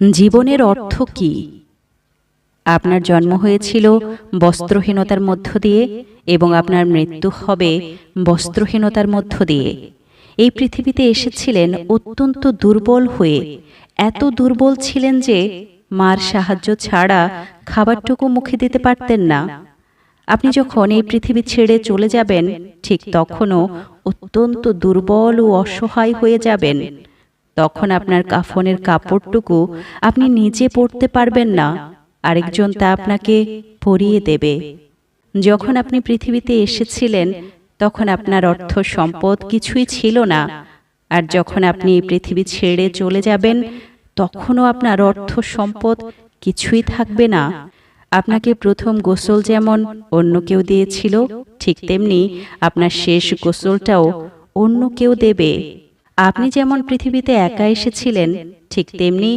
জীবনের অর্থ কি? আপনার জন্ম হয়েছিল বস্ত্রহীনতার মধ্য দিয়ে এবং আপনার মৃত্যু হবে বস্ত্রহীনতার মধ্য দিয়ে। এই পৃথিবীতে এসেছিলেন অত্যন্ত দুর্বল হয়ে। এত দুর্বল ছিলেন যে মার সাহায্য ছাড়া খাবারটুকু মুখে দিতে পারতেন না। আপনি যখন এই পৃথিবী ছেড়ে চলে যাবেন, ঠিক তখনও অত্যন্ত দুর্বল ও অসহায় হয়ে যাবেন। তখন আপনার কাফনের কাপড়টুকু আপনি নিজে পরতে পারবেন না। আরেকজন তা আপনাকে পরিয়ে দেবে। যখন আপনি পৃথিবীতে এসেছিলেন, তখন আপনার অর্থ সম্পদ কিছুই ছিল না। আর যখন আপনি এই পৃথিবী ছেড়ে চলে যাবেন, তখনও আপনার অর্থ সম্পদ কিছুই থাকবে না। আপনাকে প্রথম গোসল যেমন অন্য কেউ দিয়েছিল, ঠিক তেমনি আপনার শেষ গোসলটাও অন্য কেউ দেবে। আপনি যেমন পৃথিবীতে একা এসেছিলেন ঠিক তেমনি